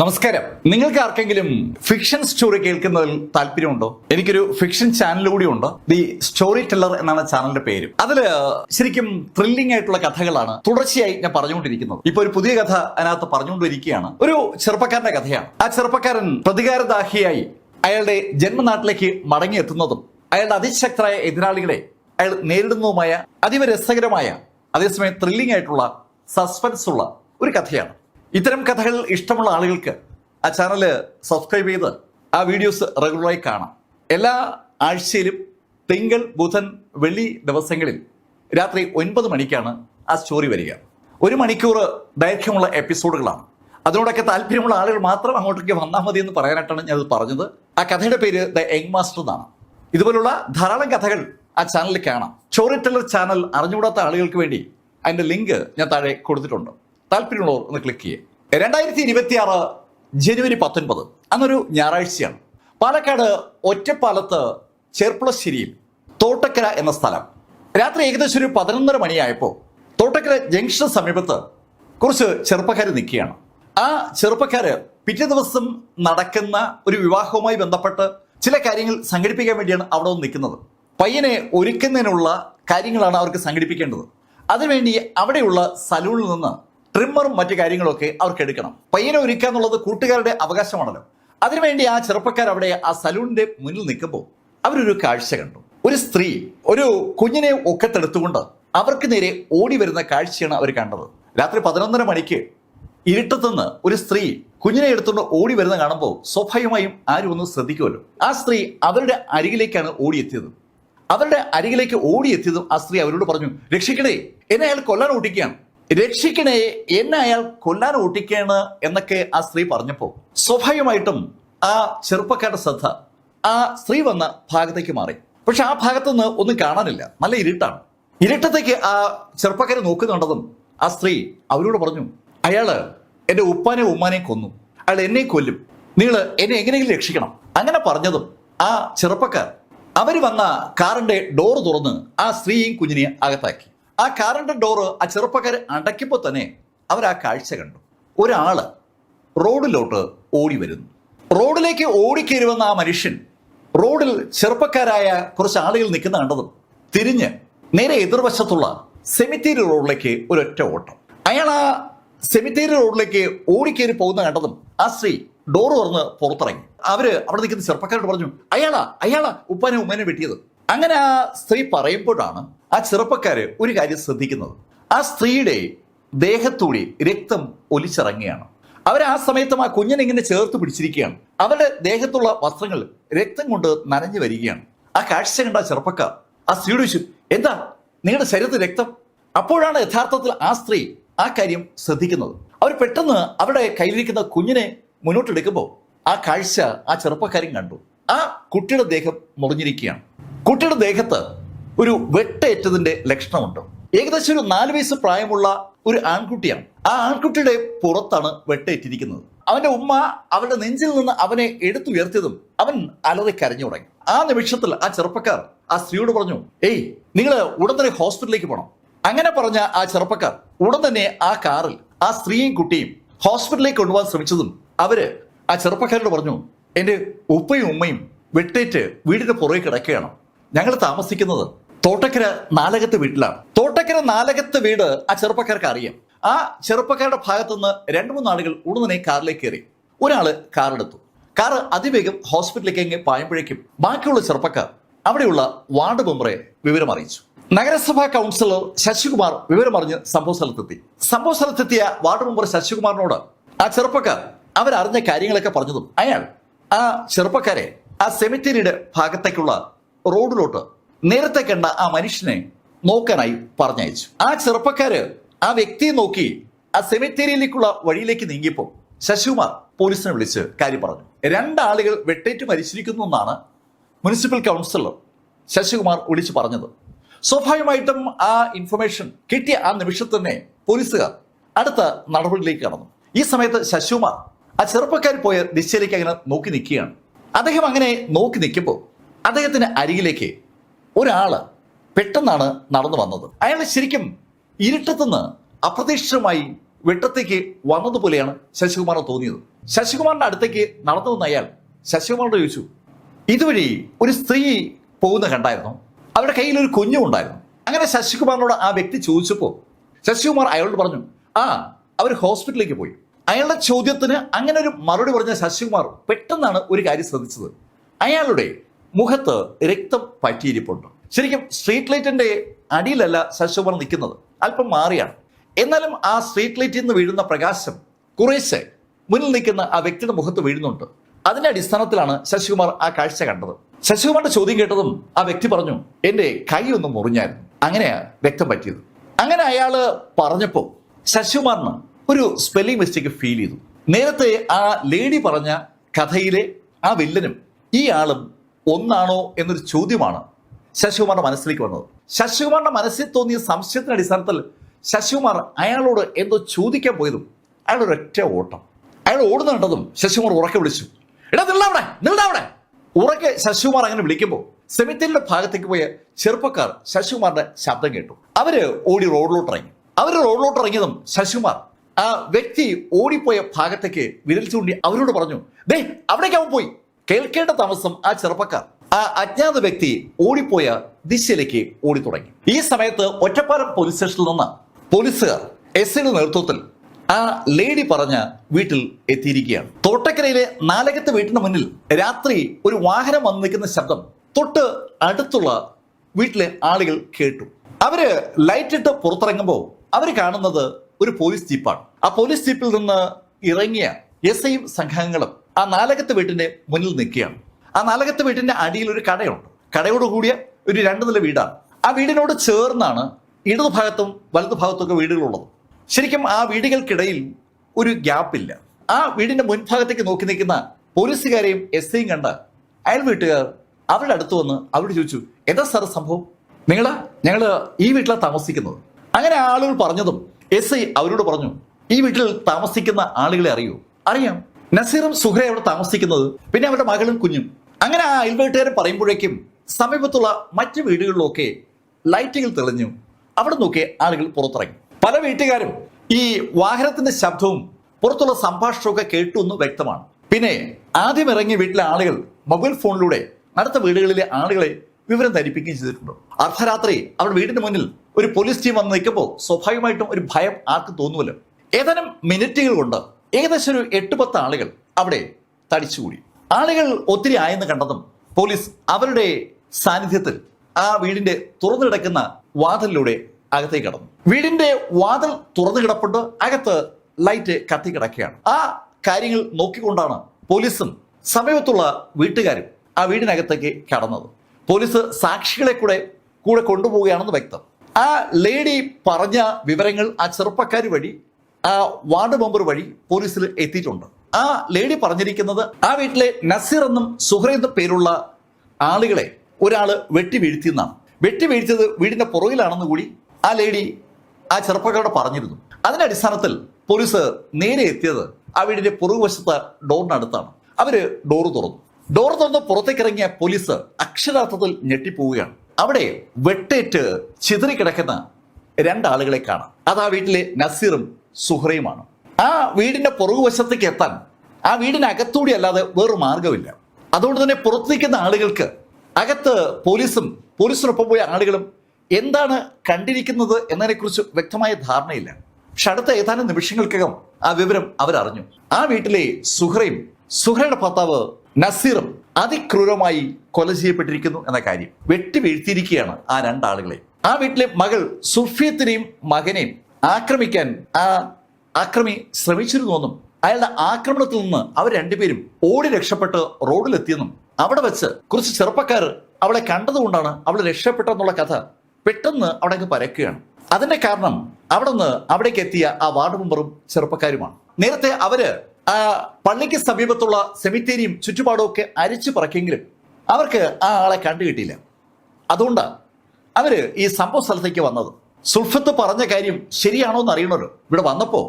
നമസ്കാരം. നിങ്ങൾക്ക് ആർക്കെങ്കിലും ഫിക്ഷൻ സ്റ്റോറി കേൾക്കുന്നതിൽ താല്പര്യമുണ്ടോ? എനിക്കൊരു ഫിക്ഷൻ ചാനൽ കൂടി ഉണ്ട്. ദി സ്റ്റോറി ടെല്ലർ എന്നാണ് ചാനലിന്റെ പേര്. അതിൽ ശരിക്കും ത്രില്ലിംഗ് ആയിട്ടുള്ള കഥകളാണ് തുടർച്ചയായി ഞാൻ പറഞ്ഞുകൊണ്ടിരിക്കുന്നത്. ഇപ്പൊ ഒരു പുതിയ കഥ അതിനകത്ത് പറഞ്ഞുകൊണ്ടിരിക്കുകയാണ്. ഒരു ചെറുപ്പക്കാരന്റെ കഥയാണ്. ആ ചെറുപ്പക്കാരൻ പ്രതികാരദാഹിയായി അയാളുടെ ജന്മനാട്ടിലേക്ക് മടങ്ങിയെത്തുന്നതും അയാളുടെ അതിശക്തരായ എതിരാളികളെ അയാൾ നേരിടുന്നതുമായ അതീവ രസകരമായ അതേസമയം ത്രില്ലിംഗ് ആയിട്ടുള്ള സസ്പെൻസ് ഉള്ള ഒരു കഥയാണ്. ഇത്തരം കഥകൾ ഇഷ്ടമുള്ള ആളുകൾക്ക് ആ ചാനൽ സബ്സ്ക്രൈബ് ചെയ്ത് ആ വീഡിയോസ് റെഗുലറായി കാണാം. എല്ലാ ആഴ്ചയിലും തിങ്കൾ ബുധൻ വെള്ളി ദിവസങ്ങളിൽ രാത്രി ഒൻപത് മണിക്കാണ് ആ സ്റ്റോറി വരിക. ഒരു മണിക്കൂർ ദൈർഘ്യമുള്ള എപ്പിസോഡുകളാണ് അതിനോടൊക്കെ താല്പര്യമുള്ള ആളുകൾ മാത്രം അങ്ങോട്ടേക്ക് വന്നാൽ മതി എന്ന് പറയാനായിട്ടാണ് ഞാൻ അത് പറഞ്ഞത്. ആ കഥയുടെ പേര് ദ യങ് മാസ്റ്റർ എന്നാണ്. ഇതുപോലുള്ള ധാരാളം കഥകൾ ആ ചാനലിൽ കാണാം. സ്റ്റോറി ടെല്ലർ ചാനൽ അറിഞ്ഞുകൂടാത്ത ആളുകൾക്ക് വേണ്ടി അതിന്റെ ലിങ്ക് ഞാൻ താഴെ കൊടുത്തിട്ടുണ്ട്. താല്പര്യമുള്ളവർ ഒന്ന് ക്ലിക്ക് ചെയ്യുക രണ്ടായിരത്തി ഇരുപത്തി ആറ് ജനുവരി പത്തൊൻപത് അന്നൊരു ഞായറാഴ്ചയാണ്. പാലക്കാട് ഒറ്റപ്പാലത്ത് ചെർപ്പുളശ്ശേരിയിൽ തോട്ടക്കര എന്ന സ്ഥലം. രാത്രി ഏകദേശം ഒരു പതിനൊന്നര മണിയായപ്പോൾ തോട്ടക്കര ജംഗ്ഷന് സമീപത്ത് കുറച്ച് ചെറുപ്പക്കാർ നിൽക്കുകയാണ്. ആ ചെറുപ്പക്കാർ പിറ്റേ ദിവസം നടക്കുന്ന ഒരു വിവാഹവുമായി ബന്ധപ്പെട്ട് ചില കാര്യങ്ങൾ സംഘടിപ്പിക്കാൻ വേണ്ടിയാണ് അവിടെ വന്ന് നിൽക്കുന്നത്. പയ്യനെ ഒരുക്കുന്നതിനുള്ള കാര്യങ്ങളാണ് അവർക്ക് സംഘടിപ്പിക്കേണ്ടത്. അതിനുവേണ്ടി അവിടെയുള്ള സലൂണിൽ നിന്ന് ട്രിമ്മറും മറ്റു കാര്യങ്ങളൊക്കെ അവർക്ക് എടുക്കണം. പയ്യനെ ഒരുക്കുക എന്നുള്ളത് കൂട്ടുകാരുടെ അവകാശമാണല്ലോ. അതിനുവേണ്ടി ആ ചെറുപ്പക്കാർ അവിടെ ആ സലൂണിന്റെ മുന്നിൽ നിൽക്കുമ്പോൾ അവരൊരു കാഴ്ച കണ്ടു. ഒരു സ്ത്രീ ഒരു കുഞ്ഞിനെ ഒക്കത്തെടുത്തുകൊണ്ട് അവർക്ക് നേരെ ഓടി വരുന്ന കാഴ്ചയാണ് അവർ കണ്ടത്. രാത്രി പതിനൊന്നര മണിക്ക് ഇരുട്ടത്തുനിന്ന് ഒരു സ്ത്രീ കുഞ്ഞിനെ എടുത്തുകൊണ്ട് ഓടി വരുന്ന കാണുമ്പോൾ സ്വാഭാവികമായും ആരും ഒന്ന് ശ്രദ്ധിക്കുമല്ലോ. ആ സ്ത്രീ അവരുടെ അരികിലേക്കാണ് ഓടിയെത്തിയത്. അവരുടെ അരികിലേക്ക് ഓടിയെത്തിയതും ആ സ്ത്രീ അവരോട് പറഞ്ഞു രക്ഷിക്കണേ എന്നെ അയാൾ കൊല്ലാൻ ഓട്ടിക്കുകയാണ്. രക്ഷിക്കണേ എന്നെ അയാൾ കൊല്ലാൻ ഓട്ടിക്കുകയാണ് എന്നൊക്കെ ആ സ്ത്രീ പറഞ്ഞപ്പോൾ സ്വാഭാവികമായിട്ടും ആ ചെറുപ്പക്കാരുടെ ശ്രദ്ധ ആ സ്ത്രീ വന്ന ഭാഗത്തേക്ക് മാറി. പക്ഷെ ആ ഭാഗത്തു നിന്ന് ഒന്നും കാണാനില്ല. നല്ല ഇരുട്ടാണ്. ഇരുട്ടത്തേക്ക് ആ ചെറുപ്പക്കാരെ നോക്കുന്നുണ്ടതും ആ സ്ത്രീ അവരോട് പറഞ്ഞു അയാൾ എന്റെ ഉപ്പാനെ ഉമ്മാനെ കൊന്നു. അയാൾ എന്നെ കൊല്ലും. നിങ്ങൾ എന്നെ എങ്ങനെയെങ്കിലും രക്ഷിക്കണം. അങ്ങനെ പറഞ്ഞതും ആ ചെറുപ്പക്കാർ അവർ വന്ന കാറിന്റെ ഡോർ തുറന്ന് ആ സ്ത്രീയും കുഞ്ഞിനെയും അകത്താക്കി. ആ കാറിന്റെ ഡോറ് ആ ചെറുപ്പക്കാർ അടയ്ക്കുമ്പോൾ തന്നെ അവർ ആ കാഴ്ച കണ്ടു. ഒരാൾ റോഡിലോട്ട് ഓടി വരുന്നു. റോഡിലേക്ക് ഓടിക്കയറി വന്ന ആ മനുഷ്യൻ റോഡിൽ ചെറുപ്പക്കാരായ കുറച്ച് ആളുകൾ നിൽക്കുന്ന കണ്ടതും തിരിഞ്ഞ് നേരെ എതിർവശത്തുള്ള സെമിത്തേരി റോഡിലേക്ക് ഒരൊറ്റ ഓട്ടം. അയാൾ ആ സെമിത്തേരി റോഡിലേക്ക് ഓടിക്കേറി പോകുന്ന കണ്ടതും ആ സ്ത്രീ ഡോർ തുറന്ന് പുറത്തിറങ്ങി. അവർ അവിടെ നിൽക്കുന്ന ചെറുപ്പക്കാരോട് പറഞ്ഞു അയാളാ അയാളാ ഉപ്പാനെ ഉമ്മനെ വെട്ടിയത്. അങ്ങനെ ആ സ്ത്രീ പറയുമ്പോഴാണ് ആ ചെറുപ്പക്കാര് ഒരു കാര്യം ശ്രദ്ധിക്കുന്നത്. ആ സ്ത്രീയുടെ ദേഹത്തൂടി രക്തം ഒലിച്ചിറങ്ങുകയാണ്. അവർ ആ സമയത്തും ആ കുഞ്ഞിനെ ഇങ്ങനെ ചേർത്ത് പിടിച്ചിരിക്കുകയാണ്. അവരുടെ ദേഹത്തുള്ള വസ്ത്രങ്ങൾ രക്തം കൊണ്ട് നനഞ്ഞു വരികയാണ്. ആ കാഴ്ച കണ്ട ചെറുപ്പക്കാർ ആ സ്ത്രീയുടെ ചോദിച്ചു എന്താ? നിങ്ങളുടെ ശരീരത്തിൽ രക്തം? അപ്പോഴാണ് യഥാർത്ഥത്തിൽ ആ സ്ത്രീ ആ കാര്യം ശ്രദ്ധിക്കുന്നത്. അവർ പെട്ടെന്ന് അവരുടെ കയ്യിലിരിക്കുന്ന കുഞ്ഞിനെ മുന്നോട്ടെടുക്കുമ്പോൾ ആ കാഴ്ച ആ ചെറുപ്പക്കാരൻ കണ്ടു. ആ കുട്ടിയുടെ ദേഹം മുറിഞ്ഞിരിക്കുകയാണ്. കുട്ടിയുടെ ദേഹത്ത് ഒരു വെട്ടേറ്റതിന്റെ ലക്ഷണമുണ്ട്. ഏകദേശം ഒരു നാല് വയസ്സ് പ്രായമുള്ള ഒരു ആൺകുട്ടിയാണ്. ആ ആൺകുട്ടിയുടെ പുറത്താണ് വെട്ടേറ്റിരിക്കുന്നത്. അവന്റെ ഉമ്മ അവന്റെ നെഞ്ചിൽ നിന്ന് അവനെ എടുത്തുയർത്തിയതും അവൻ അലറി കരഞ്ഞു തുടങ്ങി. ആ നിമിഷത്തിൽ ആ ചെറുപ്പക്കാർ ആ സ്ത്രീയോട് പറഞ്ഞു ഏയ് നിങ്ങൾ ഉടൻ തന്നെ ഹോസ്പിറ്റലിലേക്ക് പോകണം അങ്ങനെ പറഞ്ഞ ആ ചെറുപ്പക്കാർ ഉടൻ തന്നെ ആ കാറിൽ ആ സ്ത്രീയും കുട്ടിയും ഹോസ്പിറ്റലിലേക്ക് കൊണ്ടുപോകാൻ ശ്രമിച്ചതും അവർ ആ ചെറുപ്പക്കാരോട് പറഞ്ഞു എന്റെ ഉപ്പയും ഉമ്മയും വെട്ടേറ്റ് വീടിന്റെ പുറകെ കിടക്കുകയാണ്. ഞങ്ങൾ താമസിക്കുന്നത് തോട്ടക്കര നാലകത്ത് വീട്ടിലാണ്. തോട്ടക്കര നാലകത്ത് വീട് ആ ചെറുപ്പക്കാർക്ക് അറിയാം. ആ ചെറുപ്പക്കാരുടെ ഭാഗത്തുനിന്ന് രണ്ട് മൂന്ന് ആളുകൾ ഉടനെ കാറിലേക്ക് കയറി. ഒരാൾ കാറെടുത്തു കാർ അതിവേഗം ഹോസ്പിറ്റലിലേക്ക് പായുമ്പോഴേക്കും ബാക്കിയുള്ള ചെറുപ്പക്കാർ അവിടെയുള്ള വാർഡ് മെമ്പറെ വിവരം അറിയിച്ചു. നഗരസഭാ കൗൺസിലർ ശശികുമാർ വിവരമറിഞ്ഞ് സംഭവ സ്ഥലത്തെത്തി. സംഭവ സ്ഥലത്തെത്തിയ വാർഡ് മെമ്പർ ശശികുമാറിനോട് ആ ചെറുപ്പക്കാർ അവരറിഞ്ഞ കാര്യങ്ങളൊക്കെ പറഞ്ഞതും അയാൾ ആ ചെറുപ്പക്കാരെ ആ സെമിത്തേരിയുടെ ഭാഗത്തേക്കുള്ള റോഡിലോട്ട് നേരത്തെ കണ്ട ആ മനുഷ്യനെ നോക്കാനായി പറഞ്ഞയച്ചു. ആ ചെറുപ്പക്കാര് ആ വ്യക്തിയെ നോക്കി ആ സെമിത്തേരിയിലേക്കുള്ള വഴിയിലേക്ക് നീങ്ങിയപ്പോൾ ശശികുമാർ പോലീസിനെ വിളിച്ച് കാര്യം പറഞ്ഞു. രണ്ടാളുകൾ വെട്ടേറ്റ് മരിച്ചിരിക്കുന്നു എന്നാണ് മുനിസിപ്പൽ കൗൺസിലർ ശശികുമാർ വിളിച്ചു പറഞ്ഞത്. സ്വാഭാവികമായിട്ടും ആ ഇൻഫർമേഷൻ കിട്ടിയ ആ നിമിഷത്തിൽ തന്നെ പോലീസുകാർ അടുത്ത നടപടിയിലേക്ക് കടന്നു. ഈ സമയത്ത് ശശികുമാർ ആ ചെറുപ്പക്കാർ പോയ ദിശയിലേക്ക് അങ്ങനെ നോക്കി നിൽക്കുകയാണ്. അദ്ദേഹം അങ്ങനെ നോക്കി നിൽക്കുമ്പോൾ അദ്ദേഹത്തിന് അരികിലേക്ക് ഒരാൾ പെട്ടെന്നാണ് നടന്നു വന്നത്. അയാൾ ശരിക്കും ഇരുട്ടത്തുനിന്ന് അപ്രതീക്ഷിതമായി വെട്ടത്തേക്ക് വന്നതുപോലെയാണ് ശശികുമാറിന് തോന്നിയത്. ശശികുമാറിന്റെ അടുത്തേക്ക് നടന്നു വന്ന അയാൾ ശശികുമാറിനോട് ചോദിച്ചു ഇതുവഴി ഒരു സ്ത്രീ പോകുന്ന കണ്ടായിരുന്നു? അവരുടെ കയ്യിൽ ഒരു കുഞ്ഞും ഉണ്ടായിരുന്നു. അങ്ങനെ ശശികുമാറിനോട് ആ വ്യക്തി ചോദിച്ചപ്പോൾ ശശികുമാർ അയാളോട് പറഞ്ഞു ആ അവർ ഹോസ്പിറ്റലിലേക്ക് പോയി. അയാളുടെ ചോദ്യത്തിന് അങ്ങനെ ഒരു മറുപടി പറഞ്ഞ ശശികുമാർ പെട്ടെന്നാണ് ഒരു കാര്യം ശ്രദ്ധിച്ചത്. അയാളുടെ മുഖത്ത് രക്തം പറ്റിയിരിപ്പുണ്ട്. ശരിക്കും സ്ട്രീറ്റ് ലൈറ്റിന്റെ അടിയിലല്ല ശശികുമാർ നിൽക്കുന്നത്. അല്പം മാറിയാണ്. എന്നാലും ആ സ്ട്രീറ്റ് ലൈറ്റിൽ നിന്ന് വീഴുന്ന പ്രകാശം കുറേശ്ശെ മുന്നിൽ നിൽക്കുന്ന ആ വ്യക്തിയുടെ മുഖത്ത് വീഴുന്നുണ്ട്. അതിന്റെ അടിസ്ഥാനത്തിലാണ് ശശികുമാർ ആ കാഴ്ച കണ്ടത്. ശശികുമാറിന്റെ ചോദ്യം കേട്ടതും ആ വ്യക്തി പറഞ്ഞു എന്റെ കൈ ഒന്ന് മുറിഞ്ഞായിരുന്നു. അങ്ങനെയാ രക്തം പറ്റിയത്. അങ്ങനെ അയാൾ പറഞ്ഞപ്പോ ശശികുമാറിന് ഒരു സ്പെല്ലിംഗ് മിസ്റ്റേക്ക് ഫീൽ ചെയ്തു. നേരത്തെ ആ ലേഡി പറഞ്ഞ കഥയിലെ ആ വില്ലനും ഈ ആളും ഒന്നാണോ എന്നൊരു ചോദ്യമാണ് ശശികുമാറിന്റെ മനസ്സിലേക്ക് വന്നത്. ശശികുമാറിന്റെ മനസ്സിൽ തോന്നിയ സംശയത്തിന്റെ അടിസ്ഥാനത്തിൽ ശശികുമാർ അയാളോട് എന്തോ ചോദിക്കാൻ പോയതും അയാൾ ഒരൊറ്റ ഓട്ടം. അയാൾ ഓടുന്ന കണ്ടതും ശശികുമാർ ഉറക്കെ വിളിച്ചു. എടാ നില്ലവിടെ നില്ലവിടെ ഉറക്കെ ശശികുമാർ അങ്ങനെ വിളിക്കുമ്പോൾ സെമിത്തേരിയുടെ ഭാഗത്തേക്ക് പോയ ചെറുപ്പക്കാർ ശശികുമാറിന്റെ ശബ്ദം കേട്ടു. അവർ ഓടി റോഡിലോട്ട് ഇറങ്ങി. അവർ റോഡിലോട്ട് ഇറങ്ങിയതും ശശികുമാർ ആ വ്യക്തി ഓടിപ്പോയ ഭാഗത്തേക്ക് വിരൽ ചൂണ്ടി അവരോട് പറഞ്ഞു ദേ അവിടേക്ക് അവൻ പോയി. കേൾക്കേണ്ട താമസം ആ ചെറുപ്പക്കാർ. ആ അജ്ഞാത വ്യക്തി ഓടിപ്പോയ ദിശയിലേക്ക് ഓടി തുടങ്ങി. ഈ സമയത്ത് ഒറ്റപ്പാലം പോലീസ് സ്റ്റേഷനിൽ നിന്ന് പോലീസുകാർ എസ് നേതൃത്വത്തിൽ ആ ലേഡി പറഞ്ഞ വീട്ടിൽ എത്തിയിരിക്കുകയാണ്. തോട്ടക്കരയിലെ നാലകത്തെ വീട്ടിന് മുന്നിൽ രാത്രി ഒരു വാഹനം വന്ന് നിൽക്കുന്ന ശബ്ദം തൊട്ട് അടുത്തുള്ള വീട്ടിലെ ആളുകൾ കേട്ടു. അവർ ലൈറ്റ് ഇട്ട് പുറത്തിറങ്ങുമ്പോൾ അവർ കാണുന്നത് ഒരു പോലീസ് ജീപ്പാണ് ആ പോലീസ് ജീപ്പിൽ നിന്ന് ഇറങ്ങിയ എസ് ഐയും സംഘങ്ങളും ആ നാലകത്ത് വീട്ടിന്റെ മുന്നിൽ നിൽക്കുകയാണ്. ആ നാലകത്ത് വീട്ടിന്റെ അടിയിൽ ഒരു കടയുണ്ട്. കടയോട് കൂടിയ ഒരു രണ്ട് നില വീടാണ്. ആ വീടിനോട് ചേർന്നാണ് ഇടതു ഭാഗത്തും വലതു ഭാഗത്തും ഒക്കെ വീടുകളുള്ളത്. ശരിക്കും ആ വീടുകൾക്കിടയിൽ ഒരു ഗ്യാപ്പില്ല. ആ വീടിന്റെ മുൻഭാഗത്തേക്ക് നോക്കി നിൽക്കുന്ന പോലീസുകാരെയും എസ് ഐയും കണ്ട അയാൾ വീട്ടുകാർ അവരുടെ അടുത്ത് വന്ന് അവരോട് ചോദിച്ചു എന്താ സാർ സംഭവം? നിങ്ങൾ ഞങ്ങൾ ഈ വീട്ടിലാണ് താമസിക്കുന്നത്. അങ്ങനെ ആളുകൾ പറഞ്ഞതും എസ് ഐ അവരോട് പറഞ്ഞു ഈ വീട്ടിൽ താമസിക്കുന്ന ആളുകളെ അറിയോ? അറിയാം. നസീറും സുഹ്രയും അവിടെ താമസിക്കുന്നത്. പിന്നെ അവരുടെ മകളും കുഞ്ഞും. അങ്ങനെ ആ അയൽവീട്ടുകാരെ പറയുമ്പോഴേക്കും സമീപത്തുള്ള മറ്റു വീടുകളിലൊക്കെ ലൈറ്റുകൾ തെളിഞ്ഞു. അവിടെ നോക്കി ആളുകൾ പുറത്തിറങ്ങി. പല വീട്ടുകാരും ഈ വാഹനത്തിന്റെ ശബ്ദവും പുറത്തുള്ള സംഭാഷണമൊക്കെ കേട്ടു എന്ന് വ്യക്തമാണ്. പിന്നെ ആദ്യം ഇറങ്ങിയ വീട്ടിലെ ആളുകൾ മൊബൈൽ ഫോണിലൂടെ അടുത്ത വീടുകളിലെ ആളുകളെ വിവരം ധരിപ്പിക്കുകയും ചെയ്തിട്ടുണ്ട്. അർദ്ധരാത്രി അവിടെ വീടിന് മുന്നിൽ ഒരു പോലീസ് ടീം വന്ന് നിൽക്കുമ്പോൾ സ്വാഭാവികമായിട്ടും ഒരു ഭയം ആർക്കും തോന്നുമല്ലോ. ഏതാനും മിനിറ്റുകൾ കൊണ്ട് ഏകദേശം ഒരു എട്ട് പത്ത് ആളുകൾ അവിടെ തടിച്ചുകൂടി. ആളുകൾ ഒത്തിരി ആയെന്ന് കണ്ടതും പോലീസ് അവരുടെ സാന്നിധ്യത്തിൽ ആ വീടിന്റെ തുറന്നു കിടക്കുന്ന വാതിലിലൂടെ അകത്തേക്ക് കടന്നു. വീടിന്റെ വാതിൽ തുറന്നു കിടപ്പുണ്ട് അകത്ത് ലൈറ്റ് കത്തി കിടക്കുകയാണ്. ആ കാര്യങ്ങൾ നോക്കിക്കൊണ്ടാണ് പോലീസും സമീപത്തുള്ള വീട്ടുകാരും ആ വീടിനകത്തേക്ക് കടന്നത്. പോലീസ് സാക്ഷികളെ കൂടെ കൂടെ കൊണ്ടുപോവുകയാണെന്ന് വ്യക്തം. ആ ലേഡി പറഞ്ഞ വിവരങ്ങൾ ആ ചെറുപ്പക്കാർ വഴി വാർഡ് മെമ്പർ വഴി പോലീസിൽ എത്തിയിട്ടുണ്ട്. ആ ലേഡി പറഞ്ഞിരിക്കുന്നത് ആ വീട്ടിലെ നസീർ എന്നും സുഹ്ര എന്ന പേരുള്ള ആളുകളെ ഒരാൾ വെട്ടി വീഴ്ത്തിയെന്നാണ്. വെട്ടി വീഴ്ത്തിയത് വീടിന്റെ പുറകിലാണെന്ന് കൂടി ആ ലേഡി ആ ചെറുപ്പക്കാരോട് പറഞ്ഞിരുന്നു. അതിന്റെ അടിസ്ഥാനത്തിൽ പോലീസ് നേരെ എത്തിയത് ആ വീടിന്റെ പുറകുവശത്തെ ഡോറിനടുത്താണ്. അവർ ഡോറ് തുറന്നു. ഡോർ തുറന്ന് പുറത്തേക്ക് ഇറങ്ങിയ പോലീസ് അക്ഷരാർത്ഥത്തിൽ ഞെട്ടിപ്പോവുകയാണ്. അവിടെ വെട്ടേറ്റ് ചിതറിക്കിടക്കുന്ന രണ്ടാളുകളെ കാണാം. അത് ആ വീട്ടിലെ നസീറും സുഹ്രയുമാണ് ആ വീടിന്റെ പുറകുവശത്തേക്ക് എത്താൻ ആ വീടിനകത്തൂടി അല്ലാതെ വേറൊരു മാർഗമില്ല അതുകൊണ്ട് തന്നെ പുറത്തു നിൽക്കുന്ന ആളുകൾക്ക് അകത്ത് പോലീസും പോലീസിനൊപ്പം പോയ ആളുകളും എന്താണ് കണ്ടിരിക്കുന്നത് എന്നതിനെക്കുറിച്ച് വ്യക്തമായ ധാരണയില്ല. പക്ഷെ അടുത്ത ഏതാനും നിമിഷങ്ങൾക്കകം ആ വിവരം അവരറിഞ്ഞു. ആ വീട്ടിലെ സുഹ്രയും സുഹ്രയുടെ ഭർത്താവ് നസീറും അതിക്രൂരമായി കൊല ചെയ്യപ്പെട്ടിരിക്കുന്നു എന്ന കാര്യം വെട്ടി വീഴ്ത്തിയിരിക്കുകയാണ് ആ രണ്ടാളുകളെ. ആ വീട്ടിലെ മകൾ സുഫിയത്തിനെയും മകനെയും ആക്രമിക്കാൻ ആ ആക്രമി ശ്രമിച്ചിരുന്നുവെന്നും അയാളുടെ ആക്രമണത്തിൽ നിന്ന് അവർ രണ്ടുപേരും ഓടി രക്ഷപ്പെട്ട് റോഡിലെത്തിയെന്നും അവിടെ വെച്ച് കുറച്ച് ചെറുപ്പക്കാർ അവളെ കണ്ടതുകൊണ്ടാണ് അവൾ രക്ഷപ്പെട്ടെന്നുള്ള കഥ പെട്ടെന്ന് അവിടെ അങ്ങ് പരക്കുകയാണ്. അതിന്റെ കാരണം അവിടെ നിന്ന് അവിടേക്ക് എത്തിയ ആ വാർഡ് മെമ്പറും ചെറുപ്പക്കാരുമാണ്. നേരത്തെ അവർ ആ പള്ളിക്ക് സമീപത്തുള്ള സെമിത്തേരിയും ചുറ്റുപാടും ഒക്കെ അരിച്ചു പറക്കെങ്കിലും അവർക്ക് ആ ആളെ കണ്ടുകിട്ടിയില്ല. അതുകൊണ്ടാണ് അവർ ഈ സംഭവ സ്ഥലത്തേക്ക് വന്നത്. സുൽഫത്ത് പറഞ്ഞ കാര്യം ശരിയാണോ എന്ന് അറിയണമല്ലോ ഇവിടെ വന്നപ്പോ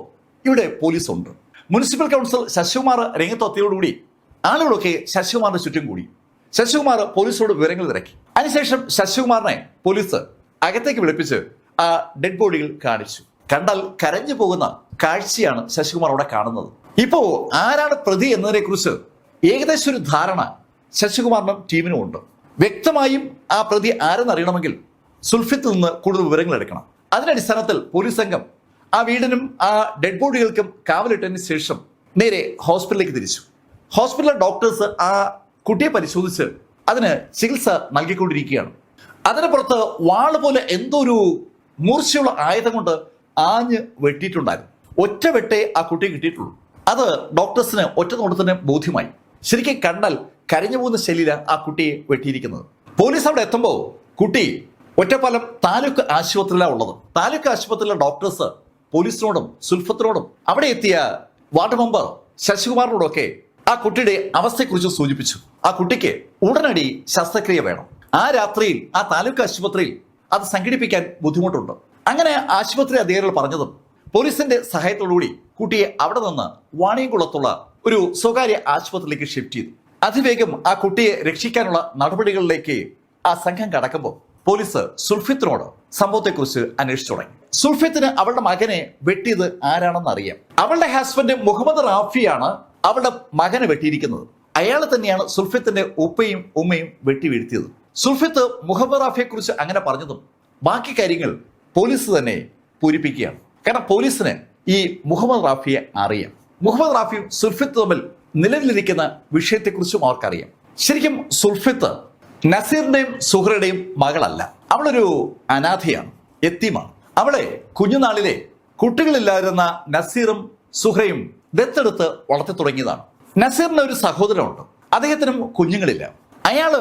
ഇവിടെ പോലീസ് ഉണ്ട് മുനിസിപ്പൽ കൗൺസിൽ ശശികുമാർ രംഗത്തെത്തിയോടുകൂടി ആളുകളൊക്കെ ശശികുമാറിന്റെ ചുറ്റും കൂടി. ശശികുമാർ പോലീസോട് വിവരങ്ങൾ തിരക്കി അതിനുശേഷം ശശികുമാറിനെ പോലീസ് അകത്തേക്ക് വിളിപ്പിച്ച് ആ ഡെഡ് ബോഡികൾ കാണിച്ചു. കണ്ടാൽ കരഞ്ഞു പോകുന്ന കാഴ്ചയാണ് ശശികുമാർ അവിടെ കാണുന്നത്. ഇപ്പോ ആരാണ് പ്രതി എന്നതിനെ കുറിച്ച് ഏകദേശം ഒരു ധാരണ ശശികുമാറിനും ടീമിനും ഉണ്ട് വ്യക്തമായും ആ പ്രതി ആരെന്നറിയണമെങ്കിൽ സുൽഫിത്തിൽ നിന്ന് കൂടുതൽ വിവരങ്ങൾ എടുക്കണം. അതിനടിസ്ഥാനത്തിൽ പോലീസ് സംഘം ആ വീടിനും ആ ഡെഡ് ബോഡികൾക്കും കാവലിട്ടതിന് ശേഷം നേരെ ഹോസ്പിറ്റലിലേക്ക് തിരിച്ചു. ഹോസ്പിറ്റലിലെ ഡോക്ടേഴ്സ് ആ കുട്ടിയെ പരിശോധിച്ച് അതിന് ചികിത്സ നൽകിക്കൊണ്ടിരിക്കുകയാണ്. അതിന് പുറത്ത് വാൾ പോലെ എന്തോ ഒരു മൂർച്ചയുള്ള ആയുധം കൊണ്ട് ആഞ്ഞ് വെട്ടിയിട്ടുണ്ടായിരുന്നു. ഒറ്റ വെട്ടേ ആ കുട്ടിയെ കിട്ടിയിട്ടുള്ളൂ. അത് ഡോക്ടേഴ്സിന് ഒറ്റ നോട്ടത്തിന് ബോധ്യമായി. ശരിക്കും കണ്ടാൽ കരഞ്ഞു പോകുന്ന ശൈലിയിലാണ് ആ കുട്ടിയെ വെട്ടിയിരിക്കുന്നത്. പോലീസ് അവിടെ എത്തുമ്പോൾ കുട്ടി ഒറ്റപ്പാലം താലൂക്ക് ആശുപത്രിയിലാണ് ഉള്ളത്. താലൂക്ക് ആശുപത്രിയിലെ ഡോക്ടേഴ്സ് പോലീസിനോടും സുൽഫത്തിനോടും അവിടെ എത്തിയ വാർഡ് മെമ്പർ ശശികുമാറിനോടൊക്കെ ആ കുട്ടിയുടെ അവസ്ഥയെക്കുറിച്ച് സൂചിപ്പിച്ചു. ആ കുട്ടിക്ക് ഉടനടി ശസ്ത്രക്രിയ വേണം. ആ രാത്രിയിൽ ആ താലൂക്ക് ആശുപത്രിയിൽ അത് സംഘടിപ്പിക്കാൻ ബുദ്ധിമുട്ടുണ്ട്. അങ്ങനെ ആശുപത്രി അധികാരികൾ പറഞ്ഞതും പോലീസിന്റെ സഹായത്തോടുകൂടി കുട്ടിയെ അവിടെ നിന്ന് വാണിയംകുളത്തുള്ള ഒരു സ്വകാര്യ ആശുപത്രിയിലേക്ക് ഷിഫ്റ്റ് ചെയ്തു. അതിവേഗം ആ കുട്ടിയെ രക്ഷിക്കാനുള്ള നടപടികളിലേക്ക് ആ സംഘം കടക്കുമ്പോൾ പോലീസ് സുൽഫിത്തിനോട് സംഭവത്തെക്കുറിച്ച് അന്വേഷിച്ചു തുടങ്ങി. സുൽഫിത്തിന് അവളുടെ മകനെ വെട്ടിയത് ആരാണെന്ന് അറിയാം. അവളുടെ ഹസ്ബൻഡ് മുഹമ്മദ് റാഫിയാണ് അവളുടെ മകനെ വെട്ടിയിരിക്കുന്നത്. അയാൾ തന്നെയാണ് സുൽഫിത്തിന്റെ ഉപ്പയും ഉമ്മയും വെട്ടി വീഴ്ത്തിയത്. സുൽഫിത്ത് മുഹമ്മദ് റാഫിയെ കുറിച്ച് അങ്ങനെ പറഞ്ഞതും ബാക്കി കാര്യങ്ങൾ പോലീസ് തന്നെ പൂരിപ്പിക്കുകയാണ്. കാരണം പോലീസിന് ഈ മുഹമ്മദ് റാഫിയെ അറിയാം. മുഹമ്മദ് റാഫിയും സുൽഫിത്ത് തമ്മിൽ നിലവിലിരിക്കുന്ന വിഷയത്തെക്കുറിച്ചും അവർക്കറിയാം. ശരിക്കും സുൽഫിത്ത് നസീറിന്റെയും സുഹറയുടെയും മകളല്ല. അവളൊരു അനാഥയാണ് എത്തിമാണ്. അവളെ കുഞ്ഞുനാളിലെ കുട്ടികളില്ലായിരുന്ന നസീറും സുഹ്രയും ദത്തെടുത്ത് വളർത്തി തുടങ്ങിയതാണ്. നസീറിന് ഒരു സഹോദരമുണ്ട് അദ്ദേഹത്തിനും കുഞ്ഞുങ്ങളില്ല. അയാൾ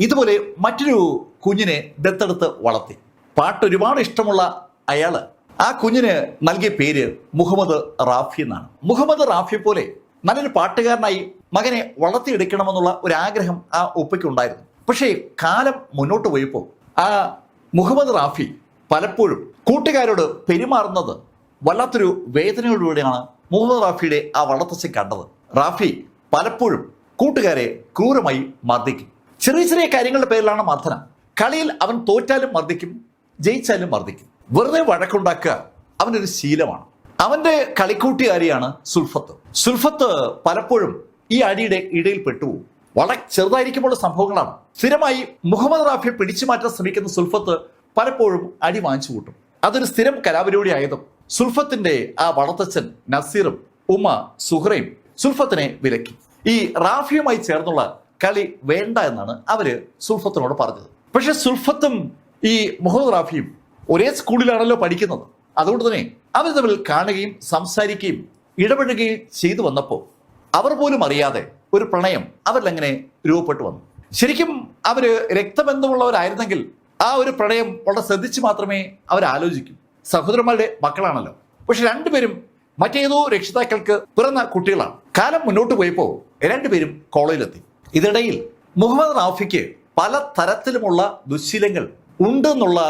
ഇതുപോലെ മറ്റൊരു കുഞ്ഞിനെ ദത്തെടുത്ത് വളർത്തി. പാട്ട് ഒരുപാട് ഇഷ്ടമുള്ള അയാൾ. ആ കുഞ്ഞിന് നൽകിയ പേര് മുഹമ്മദ് റാഫി എന്നാണ്. മുഹമ്മദ് റാഫി പോലെ നല്ലൊരു പാട്ടുകാരനായി മകനെ വളർത്തിയെടുക്കണമെന്നുള്ള ഒരു ആഗ്രഹം ആ ഉപ്പയ്ക്ക് ഉണ്ടായിരുന്നു പക്ഷേ കാലം മുന്നോട്ട് പോയപ്പോൾ ആ മുഹമ്മദ് റാഫി പലപ്പോഴും കൂട്ടുകാരോട് പെരുമാറുന്നത് വല്ലാത്തൊരു വേദനയോടുകൂടിയാണ് മുഹമ്മദ് റാഫിയുടെ ആ വളർത്തച്ഛൻ കണ്ടത്. റാഫി പലപ്പോഴും കൂട്ടുകാരെ ക്രൂരമായി മർദ്ദിക്കും. ചെറിയ ചെറിയ കാര്യങ്ങളുടെ പേരിലാണ് മർദ്ദനം. കളിയിൽ അവൻ തോറ്റാലും മർദ്ദിക്കും ജയിച്ചാലും മർദ്ദിക്കും. വെറുതെ വഴക്കുണ്ടാക്കുക അവനൊരു ശീലമാണ്. അവന്റെ കളിക്കൂട്ടുകാരിയാണ് സുൽഫത്ത്. സുൽഫത്ത് പലപ്പോഴും ഈ അടിയുടെ ഇടയിൽ പെട്ടുപോകും. വളരെ ചെറുതായിരിക്കുമ്പോൾ സംഭവങ്ങളാണ്. സ്ഥിരമായി മുഹമ്മദ് റാഫിയെ പിടിച്ചു മാറ്റാൻ ശ്രമിക്കുന്ന സുൽഫത്ത് പലപ്പോഴും അടി വാങ്ങിച്ചു കൂട്ടും. അതൊരു സ്ഥിരം കലാപരിപാടി ആയതും സുൽഫത്തിന്റെ ആ വളർത്തച്ഛൻ നസീറും ഉമ സുഹ്റയും സുൽഫത്തിനെ വിലക്കി. ഈ റാഫിയുമായി ചേർന്നുള്ള കളി വേണ്ട എന്നാണ് അവർ സുൽഫത്തിനോട് പറഞ്ഞത്. പക്ഷെ സുൽഫത്തും ഈ മുഹമ്മദ് റാഫിയും ഒരേ സ്കൂളിലാണല്ലോ പഠിക്കുന്നത്. അതുകൊണ്ട് തന്നെ അവർ തമ്മിൽ കാണുകയും സംസാരിക്കുകയും ഇടപെടുകയും ചെയ്തു വന്നപ്പോൾ അവർ പോലും അറിയാതെ ഒരു പ്രണയം അവരിലങ്ങനെ രൂപപ്പെട്ടു വന്നു. ശരിക്കും അവർ രക്തബന്ധമുള്ളവരായിരുന്നെങ്കിൽ ആ ഒരു പ്രണയം വളരെ ശ്രദ്ധിച്ച് മാത്രമേ അവർ ആലോചിക്കൂ സഹോദരന്മാരുടെ മക്കളാണല്ലോ. പക്ഷെ രണ്ടുപേരും മറ്റേതോ രക്ഷിതാക്കൾക്ക് പിറന്ന കുട്ടികളാണ്. കാലം മുന്നോട്ട് പോയപ്പോൾ രണ്ടുപേരും കോളേജിലെത്തി. ഇതിനിടയിൽ മുഹമ്മദ് റാഫിക്ക് പല തരത്തിലുമുള്ള ദുശ്ശീലങ്ങൾ ഉണ്ടെന്നുള്ള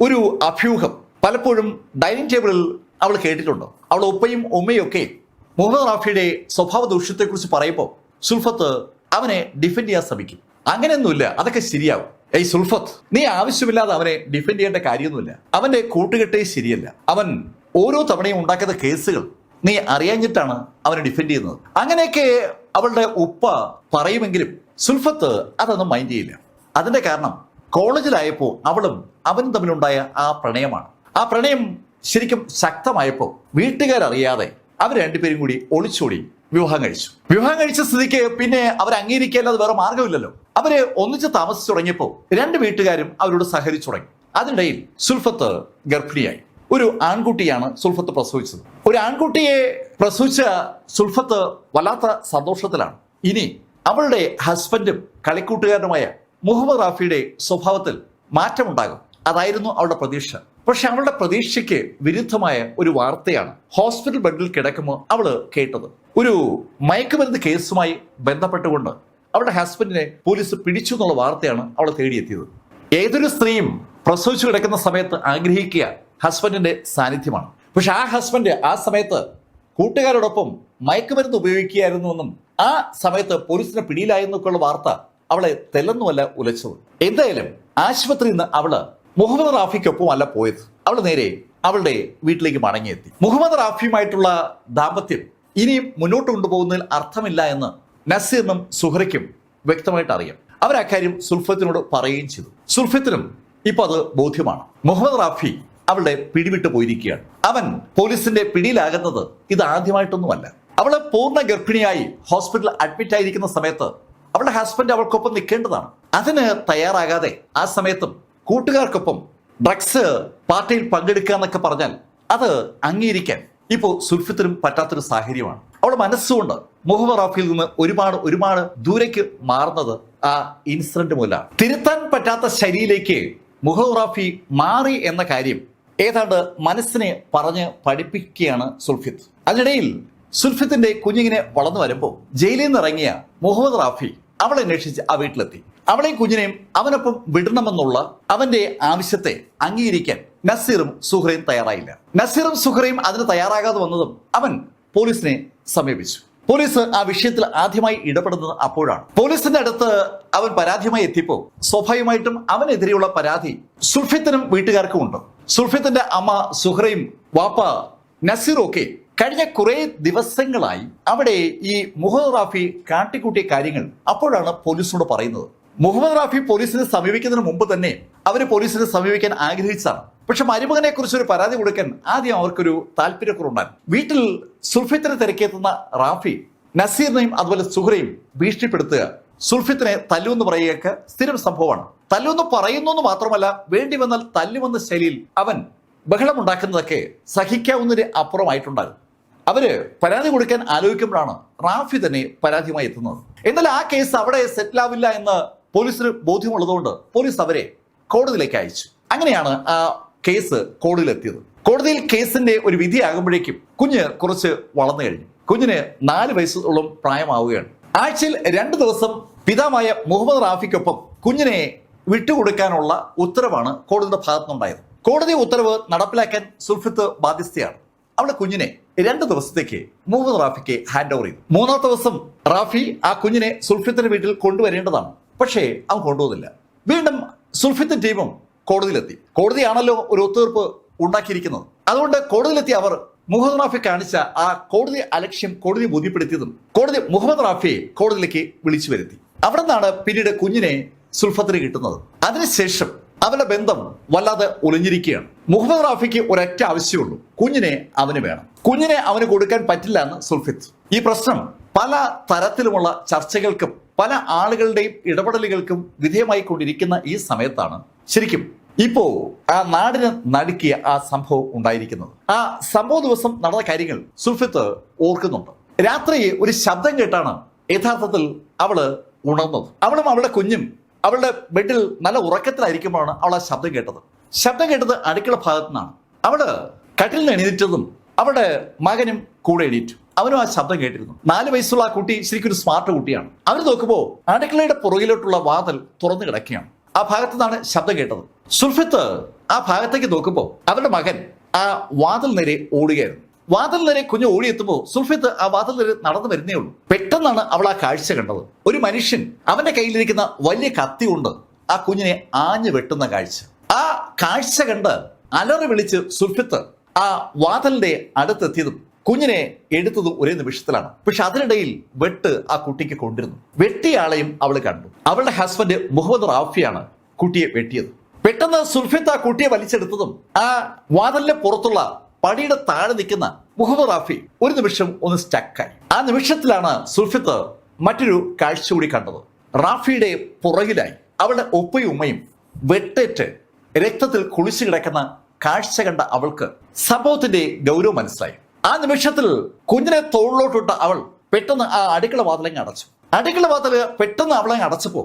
ഒരു അഭ്യൂഹം പലപ്പോഴും ഡൈനിങ് ടേബിളിൽ അവൾ കേട്ടിട്ടുണ്ട്? അവളുടെ ഉപ്പയും ഉമ്മയും ഒക്കെ മുഹമ്മദ് റാഫിയുടെ സ്വഭാവ ദൂഷ്യത്തെക്കുറിച്ച് പറയുമ്പോൾ സുൽഫത്ത് അവനെ ഡിഫെൻഡ് ചെയ്യാൻ ശ്രമിക്കും. അങ്ങനെയൊന്നുമില്ല അതൊക്കെ ശരിയാവും. ഏയ് സുൽഫത്ത് നീ ആവശ്യമില്ലാതെ അവനെ ഡിഫെൻഡ് ചെയ്യേണ്ട കാര്യമൊന്നുമില്ല. അവന്റെ കൂട്ടുകെട്ടേ ശരിയല്ല. അവൻ ഓരോ തവണയും ഉണ്ടാക്കുന്ന കേസുകൾ നീ അറിയാഞ്ഞിട്ടാണ് അവനെ ഡിഫെൻഡ് ചെയ്യുന്നത്. അങ്ങനെയൊക്കെ അവളുടെ ഉപ്പ പറയുമെങ്കിലും സുൽഫത്ത് അതൊന്നും മൈൻഡ് ചെയ്യില്ല. അതിന്റെ കാരണം കോളേജിലായപ്പോൾ അവളും അവനും തമ്മിലുണ്ടായ ആ പ്രണയമാണ്. ആ പ്രണയം ശരിക്കും ശക്തമായപ്പോൾ വീട്ടുകാരറിയാതെ അവർ രണ്ടുപേരും കൂടി ഒളിച്ചോടി വിവാഹം കഴിച്ചു. വിവാഹം കഴിച്ച സ്ഥിതിക്ക് പിന്നെ അവർ അംഗീകരിക്കാല്ലാതെ വേറെ മാർഗമില്ലല്ലോ അവർ ഒന്നിച്ച് താമസിച്ചു തുടങ്ങിയപ്പോൾ രണ്ട് വീട്ടുകാരും അവരോട് സഹകരിച്ചു തുടങ്ങി. അതിനിടയിൽ സുൽഫത്ത് ഗർഭിണിയായി. ഒരു ആൺകുട്ടിയാണ് സുൽഫത്ത് പ്രസവിച്ചത്. ഒരു ആൺകുട്ടിയെ പ്രസവിച്ച സുൽഫത്ത് വല്ലാത്ത സന്തോഷത്തിലാണ്. ഇനി അവളുടെ ഹസ്ബൻഡും കളിക്കൂട്ടുകാരനുമായ മുഹമ്മദ് റാഫിയുടെ സ്വഭാവത്തിൽ മാറ്റമുണ്ടാകും. അതായിരുന്നു അവളുടെ പ്രതീക്ഷ. പക്ഷെ അവളുടെ പ്രതീക്ഷയ്ക്ക് വിരുദ്ധമായ ഒരു വാർത്തയാണ് ഹോസ്പിറ്റൽ ബെഡിൽ കിടക്കുമ്പോൾ അവൾ കേട്ടത്. ഒരു മയക്കുമരുന്ന് കേസുമായി ബന്ധപ്പെട്ടുകൊണ്ട് അവളുടെ ഹസ്ബൻഡിനെ പോലീസ് പിടിച്ചു എന്നുള്ള വാർത്തയാണ് അവൾ തേടിയെത്തിയത്. ഏതൊരു സ്ത്രീയും പ്രസവിച്ചു കിടക്കുന്ന സമയത്ത് ആഗ്രഹിക്കുക ഹസ്ബൻഡിന്റെ സാന്നിധ്യമാണ്. പക്ഷെ ആ ഹസ്ബൻഡ് ആ സമയത്ത് കൂട്ടുകാരോടൊപ്പം മയക്കുമരുന്ന് ഉപയോഗിക്കുകയായിരുന്നുവെന്നും ആ സമയത്ത് പോലീസിന് പിടിയിലായെന്നൊക്കെയുള്ള വാർത്ത അവളെ തെല്ലെന്നുമല്ല ഉലച്ചത്. എന്തായാലും ആശുപത്രിയിൽ നിന്ന് അവൾ മുഹമ്മദ് റാഫിക്കൊപ്പം അല്ല പോയത്. അവൾ നേരെ അവളുടെ വീട്ടിലേക്ക് മടങ്ങിയെത്തി. മുഹമ്മദ് റാഫിയുമായിട്ടുള്ള ദാമ്പത്യം ഇനിയും മുന്നോട്ട് കൊണ്ടുപോകുന്നതിൽ അർത്ഥമില്ല എന്ന് നസീറിനും സുഹറയ്ക്കും വ്യക്തമായിട്ട് അറിയാം. അവർ അക്കാര്യം സുൽഫത്തിനോട് പറയുകയും ചെയ്തു. സുൽഫത്തിനും ഇപ്പൊ അത് ബോധ്യമാണ്. മുഹമ്മദ് റാഫി അവളുടെ പിടിവിട്ട് പോയിരിക്കുകയാണ്. അവൻ പോലീസിന്റെ പിടിയിലാകുന്നത് ഇത് ആദ്യമായിട്ടൊന്നുമല്ല. അവളെ പൂർണ ഗർഭിണിയായി ഹോസ്പിറ്റലിൽ അഡ്മിറ്റ് ആയിരിക്കുന്ന സമയത്ത് അവളുടെ ഹസ്ബൻഡ് അവൾക്കൊപ്പം നിൽക്കേണ്ടതാണ്. അതിന് തയ്യാറാകാതെ ആ സമയത്തും കൂട്ടുകാർക്കൊപ്പം ഡ്രഗ്സ് പാർട്ടിയിൽ പങ്കെടുക്കുക എന്നൊക്കെ പറഞ്ഞാൽ അത് അംഗീകരിക്കാൻ ഇപ്പോൾ സുൽഫിത്തിനും പറ്റാത്തൊരു സാഹചര്യമാണ്. അവളുടെ മനസ്സുകൊണ്ട് മുഹമ്മദ് റാഫിയിൽ നിന്ന് ഒരുപാട് ഒരുപാട് ദൂരേക്ക് മാറുന്നത് ആ ഇൻസിഡന്റ് മൂലമാണ്. തിരുത്താൻ പറ്റാത്ത ശരിയിലേക്ക് മുഹമ്മദ് റാഫി മാറി എന്ന കാര്യം ഏതാണ്ട് മനസ്സിനെ പറഞ്ഞ് പഠിപ്പിക്കുകയാണ് സുൽഫിത്ത്. അതിനിടയിൽ സുൽഫിത്തിന്റെ കുഞ്ഞിങ്ങനെ വളർന്നു വരുമ്പോൾ ജയിലിൽ നിന്ന് ഇറങ്ങിയ മുഹമ്മദ് റാഫി അവളെ അന്വേഷിച്ച് ആ വീട്ടിലെത്തി. അവളെയും കുഞ്ഞിനെയും അവനൊപ്പം വിടണമെന്നുള്ള അവന്റെ ആവശ്യത്തെ അംഗീകരിക്കാൻ നസീറും സുഹ്രയും തയ്യാറായില്ല. നസീറും സുഹ്രയും അതിന് തയ്യാറാകാതെ വന്നതും അവൻ പോലീസിനെ സമീപിച്ചു. പോലീസ് ആ വിഷയത്തിൽ ആദ്യമായി ഇടപെടുന്നത് അപ്പോഴാണ്. പോലീസിന്റെ അടുത്ത് അവൻ പരാതിയുമായി എത്തിയപ്പോൾ സ്വാഭാവികമായിട്ടും അവനെതിരെയുള്ള പരാതി സുൽഫിത്തിനും വീട്ടുകാർക്കും ഉണ്ട്. സുൽഫിത്തിന്റെ അമ്മ സുഹ്രയും വാപ്പ നസീറും ഒക്കെ കഴിഞ്ഞ കുറെ ദിവസങ്ങളായി അവിടെ ഈ മുഹദ് റാഫി കാട്ടിക്കൂട്ടിയ കാര്യങ്ങൾ അപ്പോഴാണ് പോലീസിനോട് പറയുന്നത്. മുഹമ്മദ് റാഫി പോലീസിനെ സമീപിക്കുന്നതിന് മുമ്പ് തന്നെ അവർ പോലീസിനെ സമീപിക്കാൻ ആഗ്രഹിച്ചതാണ്. പക്ഷെ മരുമകനെ കുറിച്ച് ഒരു പരാതി കൊടുക്കാൻ ആദ്യം അവർക്കൊരു താല്പര്യക്കുറവുണ്ടായി വീട്ടിൽ സുൽഫിത്തിനെ തിരക്കിയെത്തുന്ന റാഫി നസീറിനെയും അതുപോലെ സുഹറയും ഭീഷണിപ്പെടുത്തുക സുൽഫിത്തിനെ തല്ലുവെന്ന് പറയുകയൊക്കെ സ്ഥിരം സംഭവമാണ്. തല്ലുവെന്ന് പറയുന്നു എന്ന് മാത്രമല്ല വേണ്ടി വന്നാൽ തല്ലുവെന്ന ശൈലിയിൽ അവൻ ബഹളമുണ്ടാക്കുന്നതൊക്കെ സഹിക്കാവുന്നതിന് അപ്പുറമായിട്ടുണ്ടാകും അവർ പരാതി കൊടുക്കാൻ ആലോചിക്കുമ്പോഴാണ് റാഫി തന്നെ പരാതിയുമായി എത്തുന്നത്. എന്നാൽ ആ കേസ് അവിടെ സെറ്റിലാവില്ല എന്ന് പോലീസിന് ബോധ്യമുള്ളതുകൊണ്ട് പോലീസ് അവരെ കോടതിയിലേക്ക് അയച്ചു. അങ്ങനെയാണ് ആ കേസ് കോടതിയിലെത്തിയത്. കോടതിയിൽ കേസിന്റെ ഒരു വിധിയാകുമ്പോഴേക്കും കുഞ്ഞ് കുറച്ച് വളർന്നു കഴിഞ്ഞു. കുഞ്ഞിന് നാല് വയസ്സോളം പ്രായമാവുകയാണ്. ആഴ്ചയിൽ രണ്ട് ദിവസം പിതാവായ മുഹമ്മദ് റാഫിക്കൊപ്പം കുഞ്ഞിനെ വിട്ടുകൊടുക്കാനുള്ള ഉത്തരവാണ് കോടതിയുടെ ഭാഗത്തുനിന്നുണ്ടായത്. കോടതി ഉത്തരവ് നടപ്പിലാക്കാൻ സുൽഫിത്ത് ബാധ്യസ്ഥയാണ്. അവളെ കുഞ്ഞിനെ രണ്ട് ദിവസത്തേക്ക് മുഹമ്മദ് റാഫിക്ക് ഹാൻഡ് ഓവർ ചെയ്തു. മൂന്നാം ദിവസം റാഫി ആ കുഞ്ഞിനെ സുൽഫിത്തിന്റെ വീട്ടിൽ കൊണ്ടുവരേണ്ടതാണ്. പക്ഷേ അവൻ കൊണ്ടുവന്നില്ല വീണ്ടും സുൽഫിത്തൻ ടീമും കോടതിയിലെത്തി. കോടതിയാണല്ലോ ഒരു ഒത്തുതീർപ്പ് ഉണ്ടാക്കിയിരിക്കുന്നത്. അതുകൊണ്ട് കോടതിയിലെത്തി അവർ മുഹമ്മദ് റാഫി കാണിച്ച ആ കോടതി അലക്ഷ്യം കോടതി ബോധ്യപ്പെടുത്തിയതും കോടതി മുഹമ്മദ് റാഫിയെ കോടതിയിലേക്ക് വിളിച്ചു വരുത്തി. അവിടെ നിന്നാണ് പിന്നീട് കുഞ്ഞിനെ സുൽഫത്തിന് കിട്ടുന്നത്. അതിനുശേഷം അവരുടെ ബന്ധം വല്ലാതെ ഒളിഞ്ഞിരിക്കുകയാണ്. മുഹമ്മദ് റാഫിക്ക് ഒരൊറ്റ ആവശ്യമുള്ളൂ കുഞ്ഞിനെ അവന് വേണം. കുഞ്ഞിനെ അവന് കൊടുക്കാൻ പറ്റില്ല എന്ന് സുൽഫിത്ത്. ഈ പ്രശ്നം പല തരത്തിലുമുള്ള ചർച്ചകൾക്കും പല ആളുകളുടെയും ഇടപെടലുകൾക്കും വിധേയമായി കൊണ്ടിരിക്കുന്ന ഈ സമയത്താണ് ശരിക്കും ഇപ്പോ ആ നാടിന് നടുക്കിയ ആ സംഭവം ഉണ്ടായിരിക്കുന്നത്. ആ സംഭവ ദിവസം നടന്ന കാര്യങ്ങൾ സുൽഫിത്ത് ഓർക്കുന്നുണ്ട്. രാത്രി ഒരു ശബ്ദം കേട്ടാണ് യഥാർത്ഥത്തിൽ അവൾ ഉണർന്നത്. അവളും അവളുടെ കുഞ്ഞും അവളുടെ ബെഡിൽ നല്ല ഉറക്കത്തിലായിരിക്കുമ്പോഴാണ് അവൾ ആ ശബ്ദം കേട്ടത്. ശബ്ദം കേട്ടത് അടുക്കള ഭാഗത്തു നിന്നാണ് അവൾ കട്ടിൽ നിന്ന് എണീറ്റതും അവളുടെ മകനും കൂടെ എണീറ്റു. അവനും ആ ശബ്ദം കേട്ടിരുന്നു. നാല് വയസ്സുള്ള ആ കുട്ടി ശരിക്കും ഒരു സ്മാർട്ട് കുട്ടിയാണ്. അവർ നോക്കുമ്പോൾ അടുക്കളയുടെ പുറകിലോട്ടുള്ള വാതിൽ തുറന്നു കിടക്കുകയാണ്. ആ ഭാഗത്തു നിന്നാണ് ശബ്ദം കേട്ടത്. സുൽഫിത്ത് ആ ഭാഗത്തേക്ക് നോക്കുമ്പോൾ അവരുടെ മകൻ ആ വാതിൽ നേരെ ഓടുകയായിരുന്നു. വാതിൽ നേരെ കുഞ്ഞ് ഓടിയെത്തുമ്പോൾ സുൽഫിത്ത് ആ വാതിൽ നേരെ നടന്നു വരുന്നേ ഉള്ളൂ. പെട്ടെന്നാണ് അവൾ ആ കാഴ്ച കണ്ടത്. ഒരു മനുഷ്യൻ അവന്റെ കയ്യിലിരിക്കുന്ന വലിയ കത്തി കൊണ്ട് ആ കുഞ്ഞിനെ ആഞ്ഞു വെട്ടുന്ന കാഴ്ച. ആ കാഴ്ച കണ്ട് അലറി വിളിച്ച് സുൽഫിത്ത് ആ വാതിലിന്റെ അടുത്തെത്തിയതും കുഞ്ഞിനെ എടുത്തത് ഒരേ നിമിഷത്തിലാണ്. പക്ഷെ അതിനിടയിൽ വെട്ട് ആ കുട്ടിക്ക് കൊണ്ടിരുന്നു വെട്ടിയാളെയും അവൾ കണ്ടു. അവളുടെ ഹസ്ബൻഡ് മുഹമ്മദ് റാഫിയാണ് കുട്ടിയെ വെട്ടിയത്. പെട്ടെന്ന് സുൽഫിത്ത് ആ കുട്ടിയെ വലിച്ചെടുത്തതും ആ വാതിലിന്റെ പുറത്തുള്ള പടിയുടെ താഴെ നിൽക്കുന്ന മുഹമ്മദ് റാഫി ഒരു നിമിഷം ഒന്ന് സ്റ്റക്കായി ആ നിമിഷത്തിലാണ് സുൽഫിത്ത് മറ്റൊരു കാഴ്ച കൂടി കണ്ടത്. റാഫിയുടെ പുറകിലായി അവളുടെ ഒപ്പയും ഉമ്മയും വെട്ടേറ്റ് രക്തത്തിൽ കുളിച്ചു കിടക്കുന്ന കാഴ്ച കണ്ട അവൾക്ക് സംഭവത്തിന്റെ ഗൗരവം മനസ്സിലായി. ആ നിമിഷത്തിൽ കുഞ്ഞിനെ തോളിലോട്ടിട്ട അവൾ പെട്ടെന്ന് ആ അടുക്കള വാതിലങ്ങ് അടച്ചു. അടുക്കള വാതിൽ പെട്ടെന്ന് അവളങ്ങ് അടച്ചപ്പോ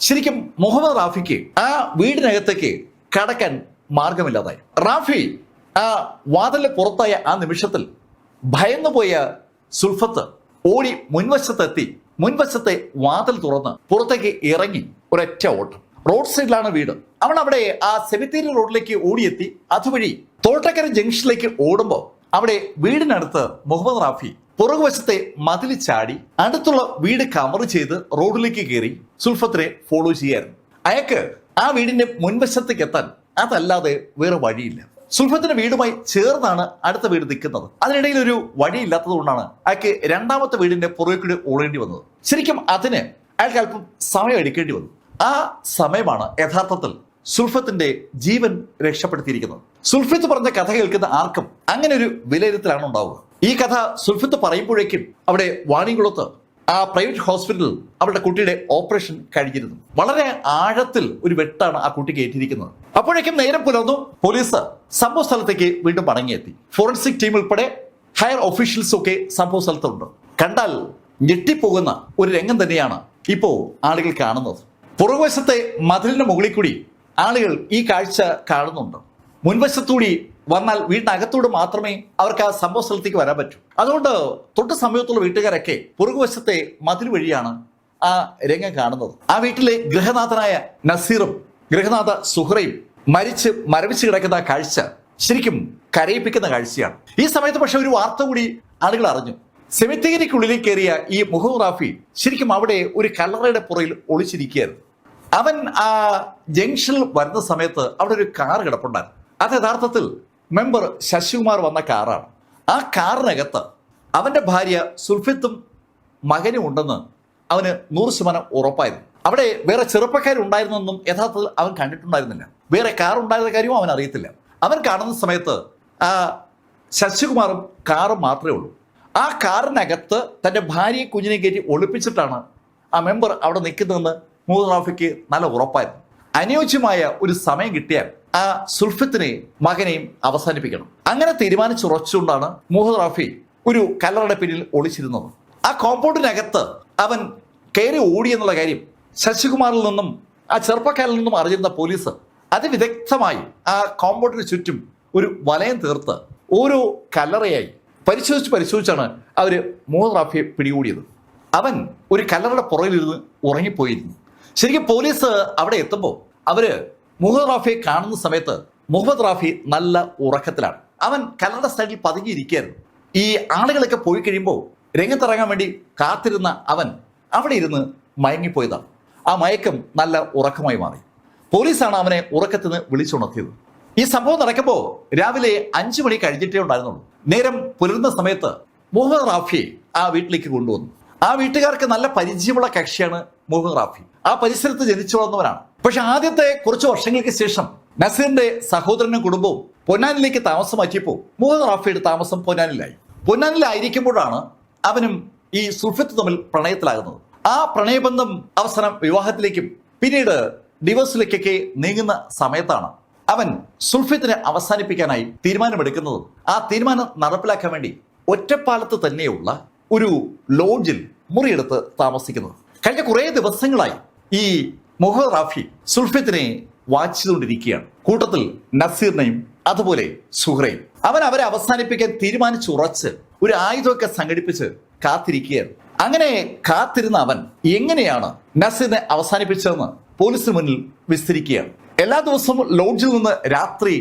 ശരിക്കും മുഹമ്മദ് റാഫിക്ക് ആ വീടിനകത്തേക്ക് കടക്കാൻ മാർഗമില്ലാതായി. റാഫി ആ വാതിലിന് പുറത്തായ ആ നിമിഷത്തിൽ ഭയന്നു പോയ സുൽഫത്ത് ഓടി മുൻവശത്തെത്തി മുൻവശത്തെ വാതിൽ തുറന്ന് പുറത്തേക്ക് ഇറങ്ങി ഒരൊറ്റ ഓട്ടം. റോഡ് സൈഡിലാണ് വീട്. അവൾ അവിടെ ആ സെമിത്തേരി റോഡിലേക്ക് ഓടിയെത്തി. അതുവഴി തോട്ടക്കര ജംഗ്ഷനിലേക്ക് ഓടുമ്പോൾ അവിടെ വീടിനടുത്ത് മുഹമ്മദ് റാഫി പുറകുവശത്തെ മതിൽ ചാടി അടുത്തുള്ള വീട് കവർ ചെയ്ത് റോഡിലേക്ക് കയറി സുൽഫത്തിനെ ഫോളോ ചെയ്യായിരുന്നു. അയാൾക്ക് ആ വീടിന്റെ മുൻവശത്തേക്ക് എത്താൻ അതല്ലാതെ വേറെ വഴിയില്ല. സുൽഫത്തിന്റെ വീടുമായി ചേർന്നാണ് അടുത്ത വീട് നിൽക്കുന്നത്. അതിനിടയിൽ ഒരു വഴിയില്ലാത്തത് കൊണ്ടാണ് അയാൾക്ക് രണ്ടാമത്തെ വീടിന്റെ പുറകെ കൂടി ഓടേണ്ടി വന്നത്. ശരിക്കും അതിന് അയാൾക്ക് അല്പം സമയം എടുക്കേണ്ടി വന്നു. ആ സമയമാണ് യഥാർത്ഥത്തിൽ സുൽഫത്തിന്റെ ജീവൻ രക്ഷപ്പെടുത്തിയിരിക്കുന്നത് സുൽഫത്ത് പറഞ്ഞ കഥ കേൾക്കുന്ന ആർക്കും അങ്ങനെ ഒരു വിലയിരുത്തലാണ് ഉണ്ടാവുക. ഈ കഥ സുൽഫത്ത് പറയുമ്പോഴേക്കും അവിടെ വാണിംകുളത്ത് ആ പ്രൈവറ്റ് ഹോസ്പിറ്റലിൽ അവരുടെ കുട്ടിയുടെ ഓപ്പറേഷൻ കഴിഞ്ഞിരുന്നു. വളരെ ആഴത്തിൽ ഒരു വെട്ടാണ് ആ കുട്ടിക്ക് ഏറ്റിരിക്കുന്നത് അപ്പോഴേക്കും നേരം പുലർന്നു. പോലീസ് സംഭവ സ്ഥലത്തേക്ക് വീണ്ടും മടങ്ങിയെത്തി. ഫോറൻസിക് ടീം ഉൾപ്പെടെ ഹയർ ഓഫീഷ്യൽസ് ഒക്കെ സംഭവ സ്ഥലത്തുണ്ട്. കണ്ടാൽ ഞെട്ടിപ്പോകുന്ന ഒരു രംഗം തന്നെയാണ് ഇപ്പോ ആളുകൾ കാണുന്നത്. പുറകുവശത്തെ മതിലിന് മുകളിൽ കൂടി ആളുകൾ ഈ കാഴ്ച കാണുന്നുണ്ട്. മുൻവശത്തൂടി വന്നാൽ വീടിനകത്തൂടെ മാത്രമേ അവർക്ക് ആ സംഭവ സ്ഥലത്തേക്ക് വരാൻ പറ്റൂ. അതുകൊണ്ട് തൊട്ട് സമയത്തുള്ള വീട്ടുകാരൊക്കെ പുറകുവശത്തെ മതിൽ വഴിയാണ് ആ രംഗം കാണുന്നത്. ആ വീട്ടിലെ ഗൃഹനാഥനായ നസീറും ഗൃഹനാഥ സുഹ്റയും മരിച്ച് മരവിച്ച് കിടക്കുന്ന കാഴ്ച ശരിക്കും കരയിപ്പിക്കുന്ന കാഴ്ചയാണ്. ഈ സമയത്ത് പക്ഷെ ഒരു വാർത്ത കൂടി ആളുകൾ അറിഞ്ഞു. സെമിത്തേരിക്കുള്ളിലേക്ക് കയറിയ ഈ മുഹമ്മദ് റാഫി ശരിക്കും അവിടെ ഒരു കല്ലറയുടെ പുറയിൽ ഒളിച്ചിരിക്കുകയായിരുന്നു. അവൻ ആ ജംഗ്ഷനിൽ വരുന്ന സമയത്ത് അവിടെ ഒരു കാർ കിടപ്പുണ്ടായിരുന്നു. അത് യഥാർത്ഥത്തിൽ മെമ്പർ ശശികുമാർ വന്ന കാറാണ്. ആ കാറിനകത്ത് അവന്റെ ഭാര്യ സുൽഫിത്തും മകനും ഉണ്ടെന്ന് അവന് നൂറ് ശതമാനം ഉറപ്പായിരുന്നു. അവിടെ വേറെ ചെറുപ്പക്കാരുണ്ടായിരുന്നെന്നും യഥാർത്ഥത്തിൽ അവൻ കണ്ടിട്ടുണ്ടായിരുന്നില്ല. വേറെ കാർ ഉണ്ടായിരുന്ന കാര്യവും അവൻ അറിയത്തില്ല. അവൻ കാണുന്ന സമയത്ത് ആ ശശികുമാറും കാറും മാത്രമേ ഉള്ളൂ. ആ കാറിനകത്ത് തന്റെ ഭാര്യയെ കുഞ്ഞിനെ കയറ്റി ഒളിപ്പിച്ചിട്ടാണ് ആ മെമ്പർ അവിടെ നിൽക്കുന്നതെന്ന് മുഹമ്മദ് റാഫിക്ക് നല്ല ഉറപ്പായിരുന്നു. അനുയോജ്യമായ ഒരു സമയം കിട്ടിയാൽ ആ സുൽഫത്തിനെ മകനെയും അവസാനിപ്പിക്കണം. അങ്ങനെ തീരുമാനിച്ചുറച്ചുകൊണ്ടാണ് മുഹമ്മദ് റാഫി ഒരു കല്ലറയുടെ പിന്നിൽ ഒളിച്ചിരുന്നത്. ആ കോമ്പൗണ്ടിനകത്ത് അവൻ കയറി ഓടി എന്നുള്ള കാര്യം ശശികുമാറിൽ നിന്നും ആ ചെറുപ്പക്കാരിൽ നിന്നും അറിഞ്ഞിരുന്ന പോലീസ് അതിവിദഗ്ധമായി ആ കോമ്പൗണ്ടിന് ചുറ്റും ഒരു വലയം തീർത്ത് ഓരോ കല്ലറയായി പരിശോധിച്ച് പരിശോധിച്ചാണ് അവർ മുഹമ്മദ് റാഫിയെ പിടികൂടിയത്. അവൻ ഒരു കല്ലറയുടെ പുറകിലിരുന്ന് ഉറങ്ങിപ്പോയിരുന്നു. ശരിക്കും പോലീസ് അവിടെ എത്തുമ്പോൾ അവർ മുഹമ്മദ് റാഫിയെ കാണുന്ന സമയത്ത് മുഹമ്മദ് റാഫി നല്ല ഉറക്കത്തിലാണ്. അവൻ കല്ലട സൈഡിൽ പതുങ്ങിയിരിക്കുകയായിരുന്നു. ഈ ആളുകളൊക്കെ പോയി കഴിയുമ്പോൾ രംഗത്തിറങ്ങാൻ വേണ്ടി കാത്തിരുന്ന അവൻ അവിടെ ഇരുന്ന് മയങ്ങിപ്പോയതാണ്. ആ മയക്കം നല്ല ഉറക്കമായി മാറി. പോലീസാണ് അവനെ ഉറക്കത്തിൽ നിന്ന് വിളിച്ചുണർത്തിയത്. ഈ സംഭവം നടക്കുമ്പോൾ രാവിലെ അഞ്ചു മണി കഴിഞ്ഞിട്ടേ ഉണ്ടായിരുന്നുള്ളൂ. നേരം പുലരുന്ന സമയത്ത് മുഹമ്മദ് റാഫിയെ ആ വീട്ടിലേക്ക് കൊണ്ടുവന്നു. ആ വീട്ടുകാർക്ക് നല്ല പരിചയമുള്ള കക്ഷിയാണ് മുഹമ്മദ് റാഫി. ആ പരിസരത്ത് ജനിച്ചു വളർന്നവരാണ് പക്ഷെ ആദ്യത്തെ കുറച്ച് വർഷങ്ങൾക്ക് ശേഷം നസീറിന്റെ സഹോദരനും കുടുംബവും പൊന്നാനിലേക്ക് താമസം മാറ്റിയപ്പോൾ റാഫിയുടെ താമസം പൊന്നാനിലായി. പൊന്നാനിലായിരിക്കുമ്പോഴാണ് അവനും ഈ സുൽഫത്ത് തമ്മിൽ പ്രണയത്തിലാകുന്നത്. ആ പ്രണയബന്ധം അവസാനം വിവാഹത്തിലേക്കും പിന്നീട് ഡിവോഴ്സിലേക്കൊക്കെ നീങ്ങുന്ന സമയത്താണ് അവൻ സുൽഫിത്തിനെ അവസാനിപ്പിക്കാനായി തീരുമാനമെടുക്കുന്നത്. ആ തീരുമാനം നടപ്പിലാക്കാൻ വേണ്ടി ഒറ്റപ്പാലത്ത് തന്നെയുള്ള ഒരു ലോഡ്ജിൽ മുറിയെടുത്ത് താമസിക്കുന്നത്. കഴിഞ്ഞ കുറേ ദിവസങ്ങളായി ഈ മുഹമ്മദ് റാഫി സുൽഫത്തിനെ വായിച്ചുകൊണ്ടിരിക്കുകയാണ് കൂട്ടത്തിൽ നസീറിനെയും അതുപോലെ സുഹ്റയും. അവൻ അവരെ അവസാനിപ്പിക്കാൻ തീരുമാനിച്ചുറച്ച് ഒരു ആയുധമൊക്കെ സംഘടിപ്പിച്ച് കാത്തിരിക്കുകയാണ്. അങ്ങനെ കാത്തിരുന്ന അവൻ എങ്ങനെയാണ് നസീറിനെ അവസാനിപ്പിച്ചതെന്ന് പോലീസിന് മുന്നിൽ വിസ്തരിക്കുകയാണ്. എല്ലാ ദിവസവും ലോഡ്ജിൽ നിന്ന് രാത്രി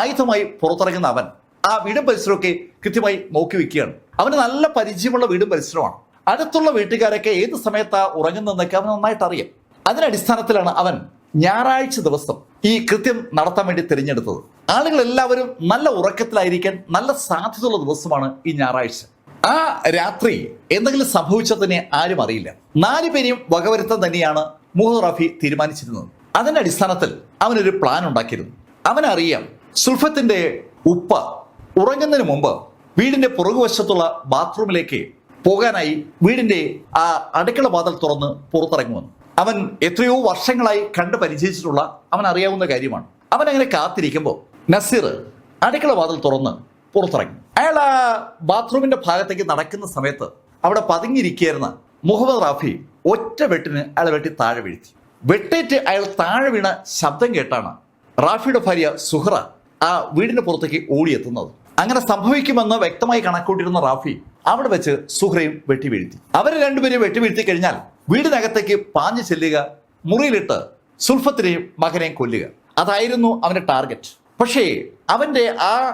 ആയുധമായി പുറത്തിറങ്ങുന്ന അവൻ ആ വീടും പരിസരമൊക്കെ കൃത്യമായി നോക്കി വെക്കുകയാണ് അവന് നല്ല പരിചയമുള്ള വീടും പരിസരമാണ് അടുത്തുള്ള വീട്ടുകാരൊക്കെ ഏത് സമയത്താ ഉറങ്ങുന്നതെന്നൊക്കെ അവൻ നന്നായിട്ട് അറിയാം. അതിനടിസ്ഥാനത്തിലാണ് അവൻ ഞായറാഴ്ച ദിവസം ഈ കൃത്യം നടത്താൻ വേണ്ടി തിരഞ്ഞെടുത്തത്. ആളുകൾ എല്ലാവരും നല്ല ഉറക്കത്തിലായിരിക്കാൻ നല്ല സാധ്യതയുള്ള ദിവസമാണ് ഈ ഞായറാഴ്ച. ആ രാത്രി എന്തെങ്കിലും സംഭവിച്ചാൽ തന്നെ ആരും അറിയില്ല. നാലു പേരെയും വകവരുത്താൻ തന്നെയാണ് മുഹമ്മദ് റാഫി തീരുമാനിച്ചിരുന്നത്. അതിന്റെ അടിസ്ഥാനത്തിൽ അവനൊരു പ്ലാൻ ഉണ്ടാക്കിയിരുന്നു. അവനറിയാം സുൽഫത്തിന്റെ ഉപ്പ ഉറങ്ങുന്നതിന് മുമ്പ് വീടിന്റെ പുറകുവശത്തുള്ള ബാത്റൂമിലേക്ക് പോകാനായി വീടിന്റെ ആ അടുക്കള വാതിൽ തുറന്ന് പുറത്തിറങ്ങി വന്നു അവൻ എത്രയോ വർഷങ്ങളായി കണ്ട് പരിചയിച്ചിട്ടുള്ള അവൻ അറിയാവുന്ന കാര്യമാണ്. അവൻ അങ്ങനെ കാത്തിരിക്കുമ്പോൾ നസീർ അടുക്കള വാതിൽ തുറന്ന് പുറത്തിറങ്ങി. അയാൾ ആ ബാത്റൂമിന്റെ ഭാഗത്തേക്ക് നടക്കുന്ന സമയത്ത് അവിടെ പതുങ്ങിയിരിക്കുന്ന മുഹമ്മദ് റാഫി ഒറ്റ വെട്ടിന് അയാളെ വെട്ടി താഴെ വീഴ്ത്തി. വെട്ടേറ്റ് അയാൾ താഴെ വീണ ശബ്ദം കേട്ടാണ് റാഫിയുടെ ഭാര്യ സുഹ്റ ആ വീടിന്റെ പുറത്തേക്ക് ഓടിയെത്തുന്നത്. അങ്ങനെ സംഭവിക്കുമെന്ന് വ്യക്തമായി കണക്കൂട്ടിരുന്ന റാഫി അവിടെ വെച്ച് സുഹ്രയും വെട്ടി വീഴ്ത്തി. അവരെ രണ്ടുപേരെയും വെട്ടി വീഴ്ത്തി കഴിഞ്ഞാൽ വീടിനകത്തേക്ക് പാഞ്ഞു ചെല്ലുക മുറിയിലിട്ട് സുൽഫത്തിനെയും മകനെയും കൊല്ലുക. അതായിരുന്നു അവന്റെ ടാർഗറ്റ് പക്ഷേ അവന്റെ ആ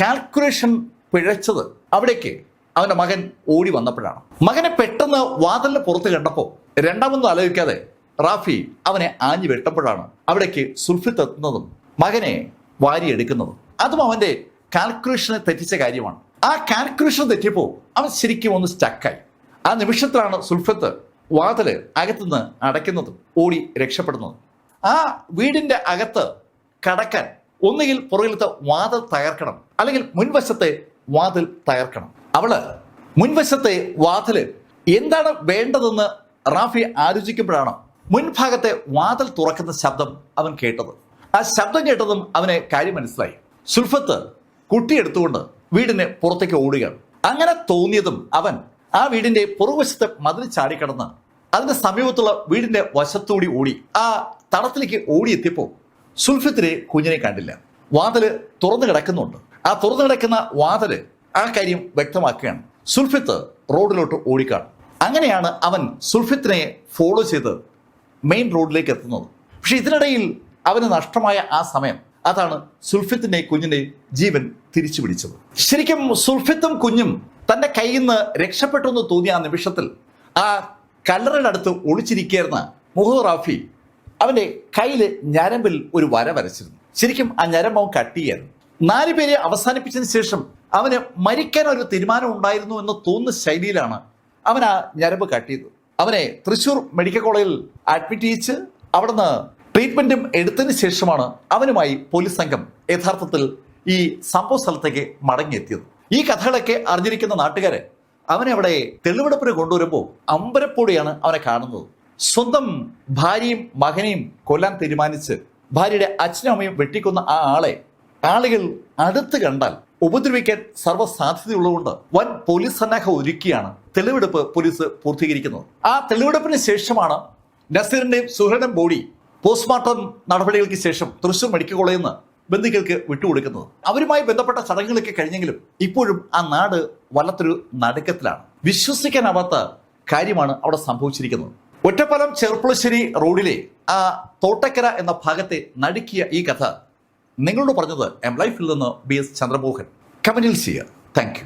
കാൽക്കുലേഷൻ പിഴച്ചത് അവിടേക്ക് അവന്റെ മകൻ ഓടി വന്നപ്പോഴാണ്. മകനെ പെട്ടെന്ന് വാതിലിന് പുറത്ത് കണ്ടപ്പോൾ രണ്ടാമൊന്നും ആലോചിക്കാതെ റാഫി അവനെ ആഞ്ഞു വെട്ടപ്പോഴാണ് അവിടേക്ക് സുൽഫിത്ത് എത്തുന്നതും മകനെ വാരിയെടുക്കുന്നതും. അതും അവന്റെ കാൽക്കുലേഷനെ തെറ്റിച്ച കാര്യമാണ്. ആ കാൽക്കുലേഷൻ തെറ്റിയപ്പോൾ അവൻ ശരിക്കും ഒന്ന് സ്റ്റക്കായി ആ നിമിഷത്തിലാണ് സുൽഫത്ത് വാതിൽ അകത്തുനിന്ന് അടയ്ക്കുന്നതും ഓടി രക്ഷപ്പെടുന്നതും. ആ വീടിന്റെ അകത്ത് കടക്കാൻ ഒന്നുകിൽ പുറകിലത്തെ വാതിൽ തകർക്കണം അല്ലെങ്കിൽ മുൻവശത്തെ വാതിൽ തകർക്കണം. അവൾ മുൻവശത്തെ വാതിൽ എന്താണ് വേണ്ടതെന്ന് റാഫി ആലോചിക്കുമ്പോഴാണ് മുൻഭാഗത്തെ വാതിൽ തുറക്കുന്ന ശബ്ദം അവൻ കേട്ടത്. ആ ശബ്ദം കേട്ടതും അവന് കാര്യം മനസ്സിലായി സുൽഫത്ത് കുട്ടിയെടുത്തുകൊണ്ട് വീടിന് പുറത്തേക്ക് ഓടുകയാണ്. അങ്ങനെ തോന്നിയതും അവൻ ആ വീടിന്റെ പുറകുവശത്ത് മതിൽ ചാടിക്കടന്ന് അതിന്റെ സമീപത്തുള്ള വീടിന്റെ വശത്തുകൂടി ഓടി ആ തടത്തിലേക്ക് ഓടിയെത്തിയപ്പോൾ സുൽഫത്തിനെ കുഞ്ഞിനെ കണ്ടില്ല. വാതിൽ തുറന്നു കിടക്കുന്നുണ്ട്. ആ തുറന്നു കിടക്കുന്ന വാതിൽ ആ കാര്യം വ്യക്തമാക്കുകയാണ്. സുൽഫിത്ത് റോഡിലോട്ട് ഓടിക്കാണ്. അങ്ങനെയാണ് അവൻ സുൽഫിത്തിനെ ഫോളോ ചെയ്ത് മെയിൻ റോഡിലേക്ക് എത്തുന്നത്. പക്ഷെ ഇതിനിടയിൽ അവന് നഷ്ടമായ ആ സമയം അതാണ് സുൽഫിത്തിന്റെ കുഞ്ഞിനെ ജീവൻ തിരിച്ചു പിടിച്ചത്. ശരിക്കും സുൽഫിത്തും കുഞ്ഞും തന്റെ കയ്യിൽ നിന്ന് രക്ഷപ്പെട്ടു എന്ന് തോന്നിയ ആ നിമിഷത്തിൽ ആ കല്ലറിനടുത്ത് ഒളിച്ചിരിക്കുന്ന മുഹമ്മദ് റാഫി അവന്റെ കയ്യിൽ ഞരമ്പിൽ ഒരു വര വരച്ചിരുന്നു. ശരിക്കും ആ ഞരമ്പ് അവൻ കട്ട് ചെയ്യായിരുന്നു. നാല് പേരെ അവസാനിപ്പിച്ചതിന് ശേഷം അവന് മരിക്കാൻ ഒരു തീരുമാനം ഉണ്ടായിരുന്നു എന്ന് തോന്നുന്ന ശൈലിയിലാണ് അവൻ ആ ഞരമ്പ് കട്ട് ചെയ്തത്. അവനെ തൃശൂർ മെഡിക്കൽ കോളേജിൽ അഡ്മിറ്റ് ചെയ്യിച്ച് അവിടുന്ന് ട്രീറ്റ്മെന്റും എടുത്തതിന് ശേഷമാണ് അവനുമായി പോലീസ് സംഘം യഥാർത്ഥത്തിൽ ഈ സംഭവ സ്ഥലത്തേക്ക് മടങ്ങിയെത്തിയത്. ഈ കഥകളൊക്കെ അറിഞ്ഞിരിക്കുന്ന നാട്ടുകാരെ അവനെ അവിടെ തെളിവെടുപ്പിന് കൊണ്ടുവരുമ്പോൾ അമ്പരപ്പോടെയാണ് അവനെ കാണുന്നത്. സ്വന്തം ഭാര്യയും മകനെയും കൊല്ലാൻ തീരുമാനിച്ച് ഭാര്യയുടെ അച്ഛനും അമ്മയും വെട്ടിക്കൊന്ന ആ ആളെ ആളുകൾ അടുത്ത് കണ്ടാൽ ഉപദ്രവിക്കാൻ സർവസാധ്യതയുള്ളതുകൊണ്ട് വൻ പോലീസ് സന്നാഹം ഒരുക്കിയാണ് തെളിവെടുപ്പ് പോലീസ് പൂർത്തീകരിക്കുന്നത്. ആ തെളിവെടുപ്പിന് ശേഷമാണ് നസീറിന്റെയും സുഹൃടം ബോഡി പോസ്റ്റ്മോർട്ടം നടപടികൾക്ക് ശേഷം തൃശൂർ മെഡിക്കൽ കോളേജിൽ നിന്ന് ബന്ധുക്കൾക്ക് വിട്ടുകൊടുക്കുന്നത്. അവരുമായി ബന്ധപ്പെട്ട ചടങ്ങുകളൊക്കെ കഴിഞ്ഞെങ്കിലും ഇപ്പോഴും ആ നാട് വല്ലാത്തൊരു നടുക്കത്തിലാണ്. വിശ്വസിക്കാനാവാത്ത കാര്യമാണ് അവിടെ സംഭവിച്ചിരിക്കുന്നത്. ഒറ്റപ്പാലം ചെറുപ്പുളശ്ശേരി റോഡിലെ ആ തോട്ടക്കര എന്ന ഭാഗത്തെ നടുക്കിയ ഈ കഥ നിങ്ങളോട് പറഞ്ഞത് എം ലൈഫിൽ നിന്ന് ബി എസ് ചന്ദ്രമോഹൻ. കമനിൽ സിയർ താങ്ക്